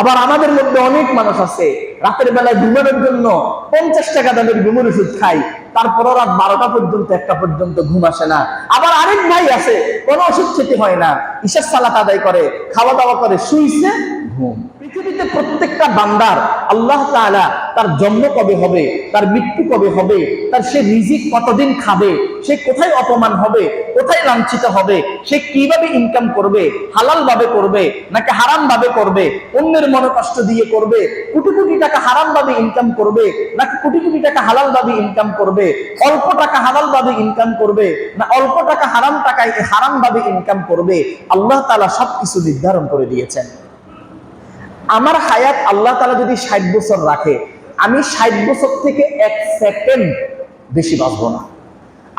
আবার আমাদের মধ্যে অনেক মানুষ আছে, রাতের বেলায় ঘুমানোর জন্য পঞ্চাশ টাকা দামের ঘুমের ওষুধ খাই, তারপরও রাত বারোটা পর্যন্ত, একটা পর্যন্ত ঘুম আসে না। আবার আরেক ভাই আছে, কোনো ওষুধ খেতে হয় না, ঈশার সালাত আদায় করে খাওয়া দাওয়া করে, শুইছে, ঘুম। পৃথিবীতে প্রত্যেকটা বান্দার আল্লাহ তার জন্ম কবে হবে, তার মৃত্যু কবে হবে, তার সে রিজিক কতদিন খাবে, সে কোথায় অপমান হবে কোথায় লাঞ্ছিত হবে? সে কীভাবে ইনকাম করবে? হালাল ভাবে করবে? নাকি হারাম ভাবে করবে? অন্যের মনে কষ্ট দিয়ে করবে? কোটি কোটি টাকা হারাম ভাবে ইনকাম করবে? নাকি কোটি কোটি টাকা হালাল ভাবে ইনকাম করবে? অল্প টাকা হালাল ভাবে ইনকাম করবে? না অল্প টাকা হারাম টাকায় হারাম ভাবে ইনকাম করবে? আল্লাহ তাআলা সবকিছু নির্ধারণ করে দিয়েছেন। আমার হায়াত আল্লাহ তালা যদি ষাট বছর রাখে, আমি ষাট বছর থেকে এক সেকেন্ড বেশি বাঁচবো না।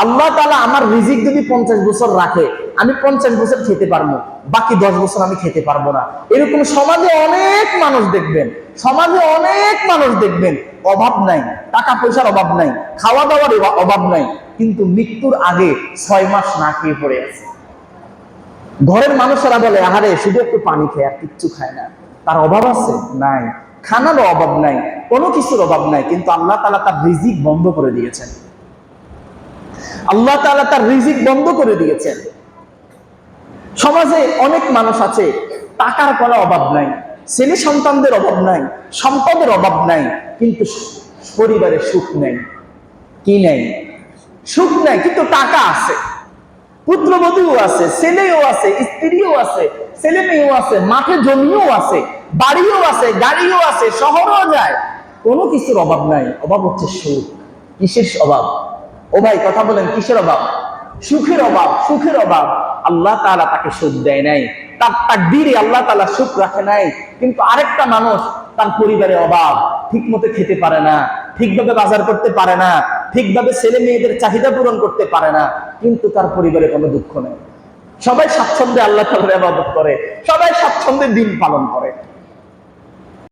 আল্লাহ তালা আমার রিজিক যদি পঞ্চাশ বছর রাখে, আমি পঞ্চাশ বছর খেতে পারব, বাকি দশ বছর আমি খেতে পারব না। এরকম সমাজে অনেক মানুষ দেখবেন, সমাজে অনেক মানুষ দেখবেন, অভাব নাই, টাকা পয়সার অভাব নাই খাওয়া দাওয়ার অভাব নাই, কিন্তু মৃত্যুর আগে ছয় মাস না খেয়ে পড়ে আছে। ঘরের মানুষেরা বলে, আহারে, শুধু একটু পানি খেয়ে আর কিচ্ছু খায় না। তার অভাব আছে? নাই। খানারও অভাব নাই, কোনো কিছুর অভাব নাই, কিন্তু আল্লাহ তালা তার রিজিক বন্ধ করে দিয়েছেন। আল্লাহ তালা তার রিজিক বন্ধ করে দিয়েছেন। সমাজে অনেক মানুষ আছে, টাকার কোনো অভাব নাই, ছেলে সন্তানদের অভাব নাই, সম্পদের অভাব নাই, কিন্তু পরিবারে সুখ নেই। কি নেই? সুখ নাই, কিন্তু টাকা আছে। পুত্রবধূও আছে, ছেলেও আছে, স্ত্রীও আছে, ছেলে মেয়েও আছে, মাঠে জমিও আছে, বাড়িও আছে, গাড়িও আছে, শহরও যায়। কোনো কিছুর অভাব নাই, অভাব হচ্ছে সুখ। কিসের অভাব? ও ভাই, কথা বলেন, কিসের অভাব? সুখের অভাব সুখের অভাব। আল্লাহ তাআলা তাকে সুখ দেয় নাই। তার তাকদিরে আল্লাহ তাআলা সুখ রাখে নাই। কিন্তু আরেকটা মানুষ তার পরিবারে অভাব ঠিক মতো খেতে পারে না, ঠিকভাবে বাজার করতে পারে না, ঠিকভাবে ছেলে মেয়েদের চাহিদা পূরণ করতে পারে না, কিন্তু তার পরিবারে কোনো দুঃখ নেই। সবাই স্বাচ্ছন্দ্যে আল্লাহ তাআলার ইবাদত করে, সবাই স্বাচ্ছন্দ্যে দিন পালন করে।